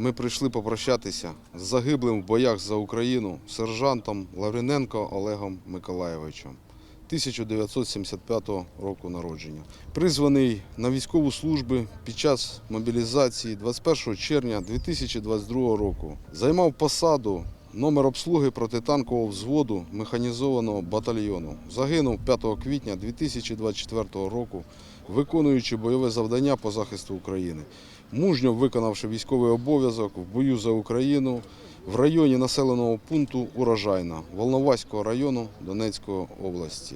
ми прийшли попрощатися з загиблим в боях за Україну сержантом Лавриненко Олегом Миколаєвичем. 1975 року народження. Призваний на військову службу під час мобілізації 21 червня 2022 року. Займав посаду номер обслуги протитанкового взводу механізованого батальйону. Загинув 5 квітня 2024 року, виконуючи бойове завдання по захисту України. Мужньо виконавши військовий обов'язок в бою за Україну в районі населеного пункту Урожайна Волноваського району Донецької області.